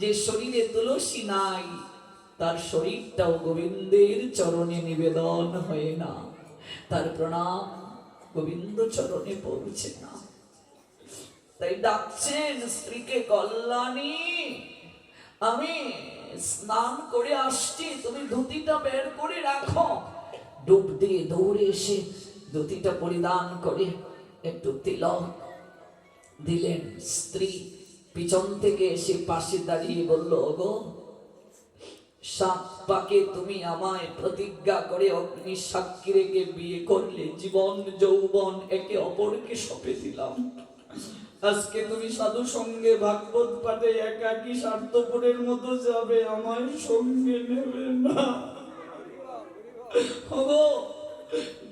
যে শরীরে তুলসী নাই, তার শরীরটাও গোবিন্দের চরণে নিবেদন হয় না। তার প্রণাম গোবিন্দ চরণে পৌঁছে না। তাই ডাকছেন স্ত্রীকে, কল্যাণী, আমি স্নান করে আসছি, তুমি ধুতিটা বের করে রাখো। ডুব দিয়ে দৌড়ে এসে ধুতিটা পরিধান করে একটু তিলক দিলেন স্ত্রী। পিছন থেকে এসে পাশে দাঁড়িয়ে বলল গো সাত তুমি আমায় প্রতিজ্ঞা করে অগ্নি সাক্ষী রেখে বিয়ে করলে জীবন যৌবন একে অপরকে সঁপে দিলাম। আজকে তুমি সাধু সঙ্গে ভাগবত পাঠে একাকি স্বার্থপরের মতো যাবে আমার সঙ্গে নেবে না। ওগো,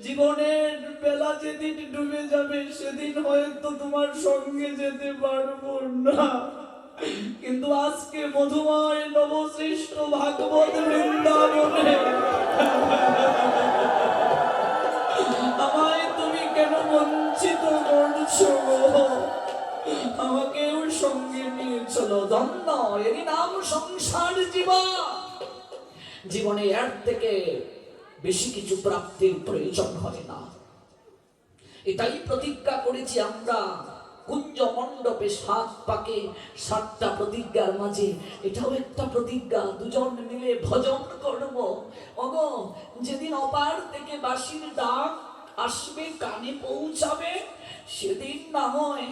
জীবনের বেলা যেদিন ডুবে যাবে, সেদিন হয়তো তোমার সঙ্গে যেতে পারব না কিন্তু আজকে মধুময় নবশ্রেষ্ঠ ভাগবত বৃন্দাবনে আমায় তুমি কেন বঞ্চিত করছ? আমাকেও সঙ্গে নিয়ে চলো, ধন্য, এরই নাম সংসার জীবন জীবনে এর থেকে বেশি কিছু প্রাপ্তির প্রয়োজন হয় না। এটাই প্রতিজ্ঞা করেছি আমরা। কুঞ্জ মণ্ডপে সাত পাকে, সাতটা প্রতিজ্ঞার মাঝে। এটাও একটা প্রতিজ্ঞা, দুজন মিলে ভজন করব। অগ যেদিন অপার থেকে বাসির ডাক আসবে, কানে পৌঁছাবে, সেদিন না হয়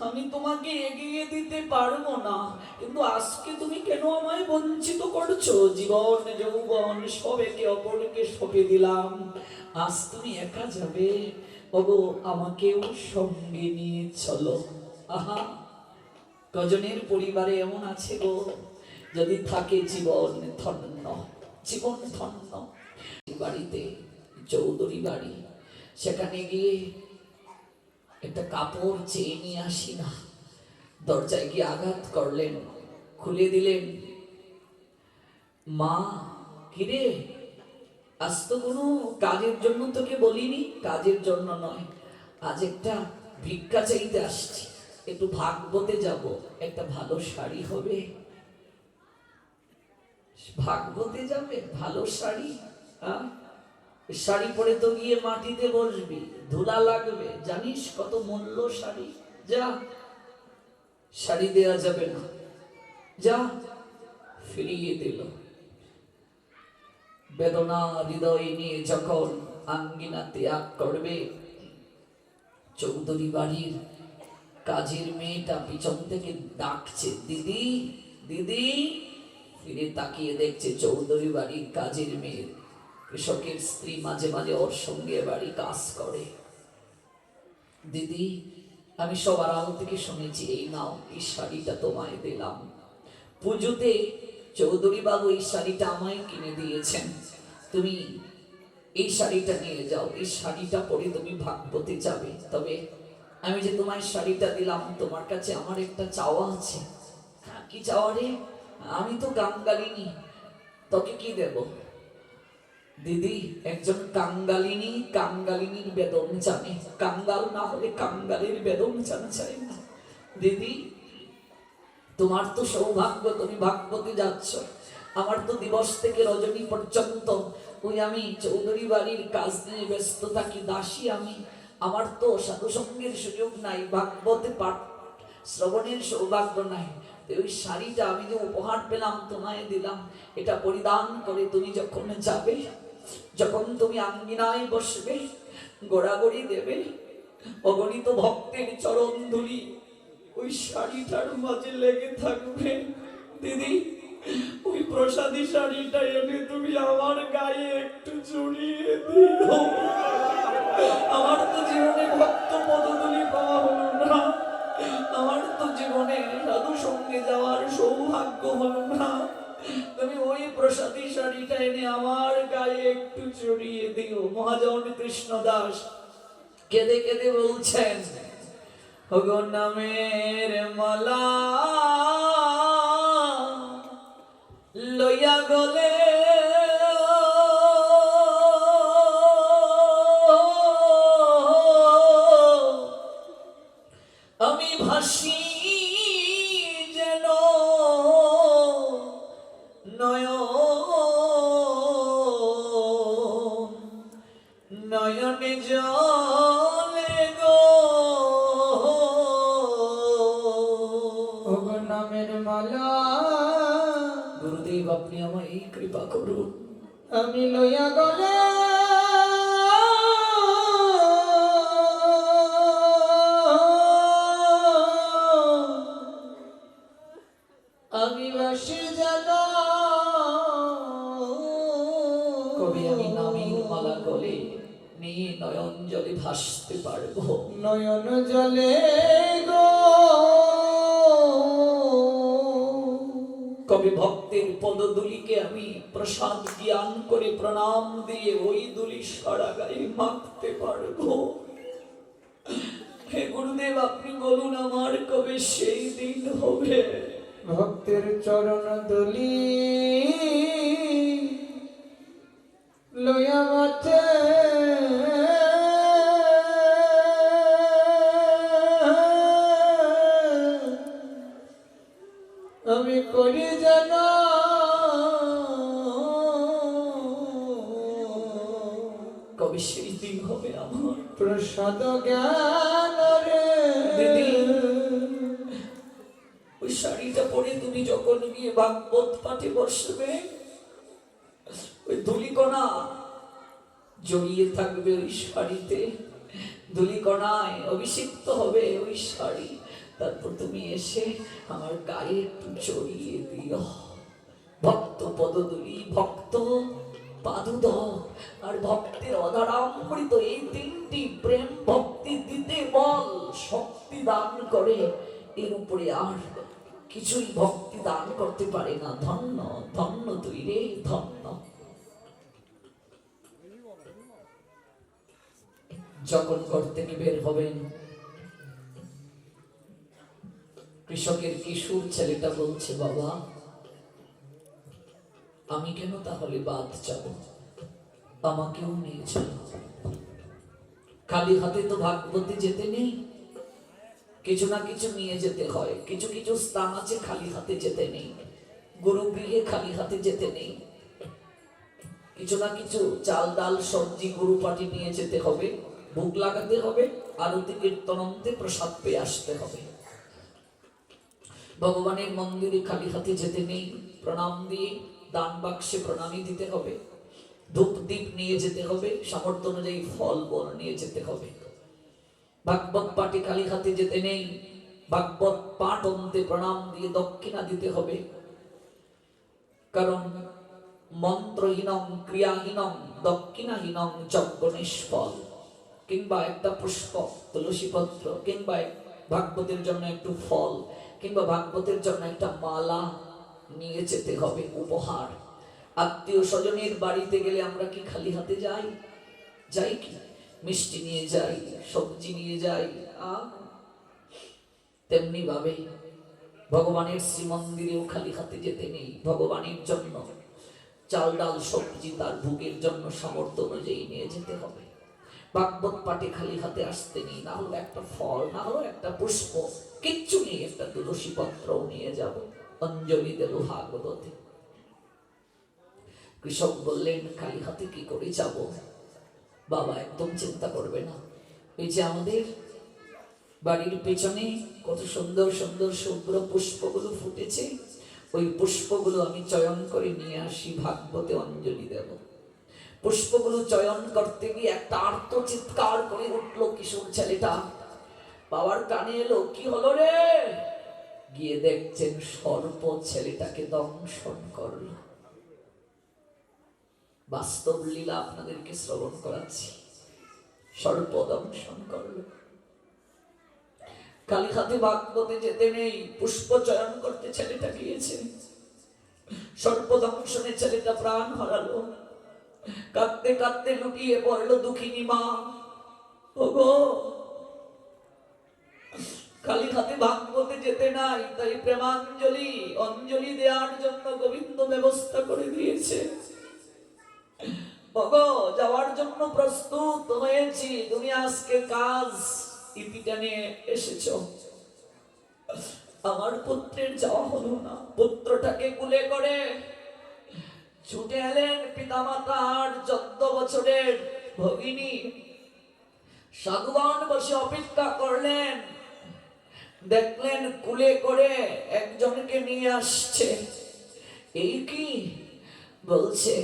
আমি তোমাকে এগিয়ে দিতে পারব না। কিন্তু আজকে তুমি কেন আমায় বঞ্চিত করছ? জীবন, যৌবন, সব একে অপরকে সঁপে দিলাম। আজ তুমি একা যাবে? ওগো, আমাকেও সঙ্গে নিয়ে চলো। আহা, কজনের পরিবারে এমন আছে গো, যদি থাকে জীবন ধন্য জীবন ধন্য। বাড়িতে চৌধুরী বাড়ি, সেখানে গিয়ে একটা কাপড় চেয়ে নিয়ে আসি না। দরজায় গিয়ে আঘাত করলেন, খুলে দিলেন। মা, কিরে? আজ তো কোনো কাজের জন্য তোকে বলিনি? কাজের জন্য নয়, আজ একটা ভিক্ষা চাইতে আসছি। একটু ভাগবতে যাব, একটা ভালো শাড়ি হবে। ভাগবতে যাবে? ভালো শাড়ি? হ্যাঁ শাড়ি পরে তো গিয়ে মাটিতে বসবি, ধুলা লাগবে, জানিস কত মূল্য শাড়ি? যা, শাড়ি দেয়া যাবে না। যা, ফিরিয়ে দিল। বেদনা হৃদয় নিয়ে যখন আঙ্গিনা ত্যাগ করবে, চৌধুরী বাড়ির কাজের মেয়েটা পিছন থেকে ডাকছে, দিদি দিদি। ফিরে তাকিয়ে দেখছে চৌধুরী বাড়ির কাজের মেয়ে। কৃষকের স্ত্রী মাঝে মাঝে ওর সঙ্গে বাড়ি কাজ করে। দিদি আমি সবার আলো থেকে শুনেছি এই নাও এই শাড়িটা তোমায় দিলাম। পুজোতে চৌধুরী বাবু এই শাড়িটা আমায় কিনে দিয়েছেন। তুমি এই শাড়িটা নিয়ে যাও এই শাড়িটা পরে তুমি ভাগবতে যাবে। তবে আমি যে তোমায় শাড়িটা দিলাম তোমার কাছে আমার একটা চাওয়া আছে। হ্যাঁ, কি চাওয়া রে? আমি তো কাঙ্গালিনী তোকে কি দেব? দিদি, একজন কাঙ্গালিনী, কাঙ্গালিনীর বেদন জানে। কাঙ্গাল না হলে কাঙ্গালের বেদন জানা চাই না। দিদি, তোমার তো সৌভাগ্য, তুমি ভাগবতে যাচ্ছ। আমার তো দিবস থেকে রজনী পর্যন্ত। ওই আমি চৌধুরী বাড়ির কাজ নিয়ে ব্যস্ত থাকি, দাসী আমি। আমার তো সাধুসঙ্গের সুযোগ নাই ভাগবতে পাঠ, শ্রবণের সৌভাগ্য নাই। ওই শাড়িটা আমি যে উপহার পেলাম, তোমায় দিলাম, এটা পরিধান করে তুমি যখন যাবে যখন তুমি আঙ্গিনায় বসবে, গোড়াগড়ি দেবে, অগণিত ভক্তের চরণ ধুলি ওই শাড়িটার মাঝে লেগে থাকবে। দিদি, ওই প্রসাদী শাড়িটা এনে তুমি আমার গায়ে একটু জড়িয়ে দিও। আমার তো জীবনে ভক্ত পদগুলি পাওয়া হলো না। আমার তো জীবনে সাধু সঙ্গে যাওয়ার সৌভাগ্য হলো না। তুমি ওই প্রসাদী শাড়িটা এনে আমার গায়ে একটু চড়িয়ে দিও। মহাজন কৃষ্ণ দাস কেঁদে কেঁদে বলছেন নামের মালা লইয়া গলে নয়ন, নয়নে জলে গো। নামের মালা, গুরুদেব আপনি আমায় কৃপা করুন। আমি লইয়া গলা, আমি বাসে নিয়ে নয়ন জলে ভাসতে পারব। নয়ন জলে গো। কবি ভক্তের পদদুলিকে আমি প্রসাদ জ্ঞান করে প্রণাম দিয়ে ওই দুলি সারা গায়ে মাখতে পারব। হে গুরুদেব আপনি বলুন আমার কবে সেই দিন হবে? ভক্তের চরণ দলি লইয়া মাঠে সেই দিন হবে আমার। প্রসাদ জ্ঞান রে দিদি। ওই শাড়িটা পরে তুমি যখন গিয়ে ভাগবত পাঠে বসবে ওই ধুলিকণা জড়িয়ে থাকবে ওই শাড়িতে। ধুলিকণায় অভিষিক্ত হবে ওই শাড়ি। তারপর তুমি এসে আমার গায়ে একটু জড়িয়ে দিও। ভক্ত পদদুলি ভক্ত। পাদুদ আর ভক্তের অধারামৃত এই তিনটি প্রেম ভক্তি দিতে বল, শক্তি দান করে। এর উপরে আর কিছুই ভক্তি দান করতে পারে না। ধন্য ধন্য তুই রে, ধন্য। যখন বের হবেন, কৃষকের কিশোর ছেলেটা বলছে, বাবা? আমি কেন তাহলে বাদ যাব? আমাকেও নিয়ে চলো। খালি হাতে তো ভাগবতী যেতে নেই। কিছু না কিছু নিয়ে যেতে হয়। কিছু কিছু স্থান আছে খালি হাতে যেতে নেই। গুরু গৃহে খালি হাতে যেতে নেই। কিছু না কিছু চাল ডাল সবজি গরু পাটি নিয়ে যেতে হবে। ভোগ লাগাতে হবে। আরতি কীর্তনন্তে প্রসাদ পেয়ে আসতে হবে। ভগবানের মন্দিরে খালি হাতে যেতে নেই। প্রণাম দিয়ে দান বাক্সে প্রণামী দিতে হবে। ধূপ দ্বীপ নিয়ে যেতে হবে, সামর্থ্য অনুযায়ী ফল বল নিয়ে যেতে হবে। ভাগবত পাটি খালি হাতে যেতে নেই, ভাগবত পাঠ অন্তে প্রণাম দিয়ে দক্ষিণা দিতে হবে। কারণ মন্ত্রহীনং, ক্রিয়াহীনং, দক্ষিণাহীনং যজ্ঞ নিষ্ফল কিংবা একটা পুষ্প, তুলসী পত্র, কিংবা ভাগবতের জন্য একটু ফল, কিংবা ভাগবতের জন্য একটা মালা নিয়ে যেতে হবে উপহার। আত্মীয় স্বজনের বাড়িতে গেলে আমরা কি খালি হাতে যাই? যাই কি? মিষ্টি নিয়ে যাই, সবজি নিয়ে যাই তেমনি ভাবে ভগবানের শ্রীমন্দিরেও খালি হাতে যেতে নেই, ভগবানের জন্য। চাল ডাল সবজি তার ভোগের জন্য সামর্থ্য অনুযায়ী নিয়ে যেতে হবে। ভাগবত পাটে খালি হাতে আসতে নেই, না হলো একটা ফল, না হলো একটা পুষ্প, কিচ্ছু নেই, একটা তুলসী পত্রও নিয়ে যাব। অঞ্জলি দেব ভাগবতে। কৃষক বললেন, খালি হাতে কি করে যাব? বাবা একদম চিন্তা করবে না। এই যে আমাদের বাড়ির পেছনে কত সুন্দর সুন্দর শুভ্র পুষ্পগুলো ফুটেছে, ওই পুষ্পগুলো আমি চয়ন করে নিয়ে আসি ভাগবতে অঞ্জলি দেব। পুষ্পগুলো চয়ন করতে গিয়ে একটা আর্ত চিৎকার করে উঠল কিশোর ছেলেটা বাবার কানে এলো, কি হলো রে? দেখছেন সর্প ছেলেটাকে দংশন করল। বাস্তব লীলা আপনাদেরকে শ্রবণ করাচ্ছি। সর্প দংশন করল। কালী হাতে বাগবতে যেতে নেই, পুষ্প চয়ন করতে ছেলেটা গিয়েছে। সর্প দংশনে ছেলেটা প্রাণ হারালো। কাঁদতে কাঁদতে লুটিয়ে পড়ল দুঃখিনী মা। ওগো খালি হাতে ভাগবতে যেতে নাই, তাই প্রেমাঞ্জলি, অঞ্জলি দেওয়ার জন্য গোবিন্দ ব্যবস্থা করে দিয়েছে। ওগো যাওয়ার জন্য প্রস্তুত হয়েছি, তুমি আজকে কাজ ইপিটা নিয়ে এসেছ। আমার পুত্রের যাওয়া হলো না, পুত্রটাকে কুলে করে ছুটে এলেন পিতামাতার চোদ্দ বছরের ভগিনী। সাধুবান বসে অপেক্ষা করলেন দেখলেন কুলে করে একজনকে নিয়ে আসছে। এই কি? বলছে,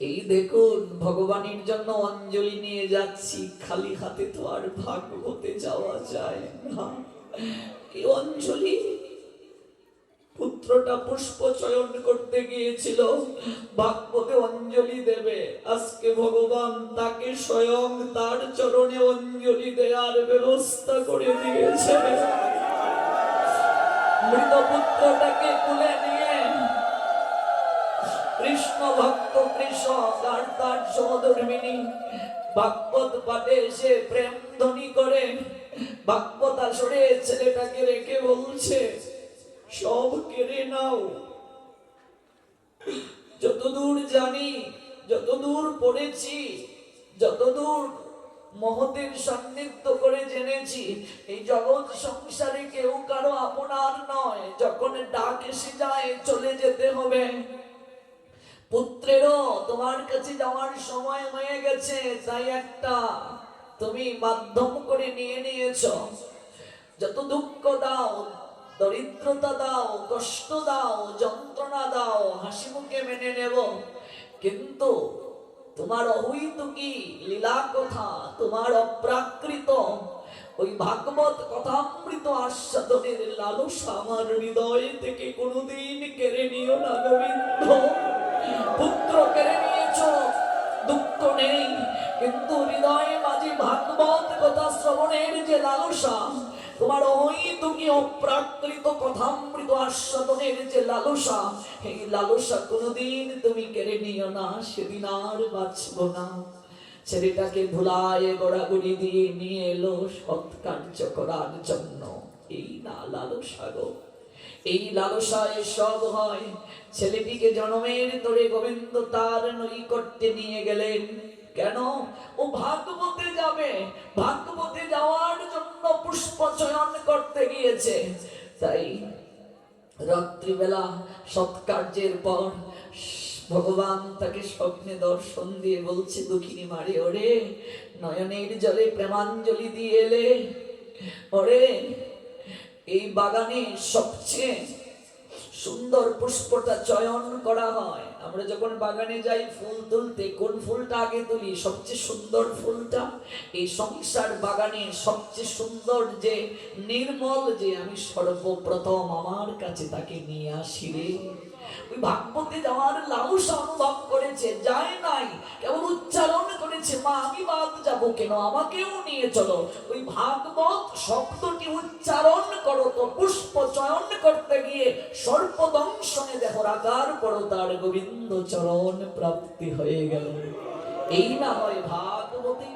এই দেখুন, ভগবানের জন্য অঞ্জলি নিয়ে যাচ্ছি। খালি হাতে তো আর ভাগবতে যাওয়া যায় না। এই অঞ্জলি পুত্রটা পুষ্প চয়ন করতে গিয়েছিল। বাক্যকে অঞ্জলি দেবে। আজকে ভগবান তাকে স্বয়ং তার চরণে অঞ্জলি দেওয়ার ব্যবস্থা করে দিয়েছে। মৃত পুত্রটাকে কুলে নিয়ে কৃষ্ণ ভক্ত কৃষক আর তার সহধর্মিনী ভাগবত পাঠে প্রেম ধ্বনি করে। ভাগবত আসরে ছেলেটাকে রেখে বলছে, সব কেড়ে নাও। যতদূর জানি, যতদূর পড়েছি, যতদূর মহতের সান্নিধ্য করে জেনেছি, এই জগৎ সংসারে কেউ কারও আপনার নয়। যখন ডাক এসে যায়, চলে যেতে হবে। পুত্রেরও তোমার কাছে যাওয়ার সময় হয়ে গেছে, তাই একটা তুমি মাধ্যম করে নিয়ে নিয়েছো। যত দুঃখ দাও, দরিদ্রতা দাও, কষ্ট দাও, যন্ত্রণা দাও, হাসি মুখে মেনে নেব। কিন্তু তোমার অহৈতুকি লীলা কথা, তোমার অপ্রাকৃত? ওই ভাগবত কথামৃত আস্বাদনের লালসা আমার হৃদয় থেকে কোনোদিন কেড়ে নিও না গোবিন্দ। পুত্র কেড়ে নিয়েছ, দুঃখ নেই, কিন্তু হৃদয়ে মাঝে ভাগবত কথা শ্রবণের যে লালসা তোমার ওই তুমি অপ্রাকৃত কথামৃত আস্বাদনের যে লালসা এই লালসা কোনোদিন তুমি কেড়ে নিও না, সেদিন আর বাঁচব না। ছেলেটাকে ভুলায় গড়াগড়ি দিয়ে নিয়ে এলো সৎ কার্য করার জন্য। এই না লালসা গো, এই লালসায় সব হয়। ছেলেটিকে জনমের তোরে গোবিন্দ তার নৈকট্যে নিয়ে গেলেন। কেন? ও ভাগবতে যাবে। ভাগবতে যাওয়ার জন্য পুষ্প চয়ন করতে গিয়েছে। তাই রাত্রিবেলা সৎকার্যের পর ভগবান তাকে স্বপ্নে দর্শন দিয়ে বলছে, দুঃখিনী মারে, ওরে, নয়নের জলে প্রেমাঞ্জলি দিয়ে এলে। ওরে, এই বাগানে সবচেয়ে সুন্দর পুষ্পটা চয়ন করা হয়। আমরা যখন বাগানে যাই, ফুল তুলতে, কোন ফুলটা আগে তুলি? সবচেয়ে সুন্দর ফুলটা এই সংসার বাগানে সবচেয়ে সুন্দর যে নির্মল, যে আমি সর্বপ্রথম আমার কাছে তাকে নিয়ে আসি রে। ওই ভাগবতে যাওয়ার লাউস অনুভব করেছে, যায় নাই, কেবল উচ্চারণ করেছে, মা, আমি বাদ যাব কেন? আমাকেও নিয়ে চলো। ওই ভাগবত শব্দটি উচ্চারণ করো তো, পুষ্প চয়ন করতে গিয়ে সর্পদংশনে দেখো আকার পড়ো তার গোবিন্দ চরণ প্রাপ্তি হয়ে গেল। এই না হয় ভাগবতী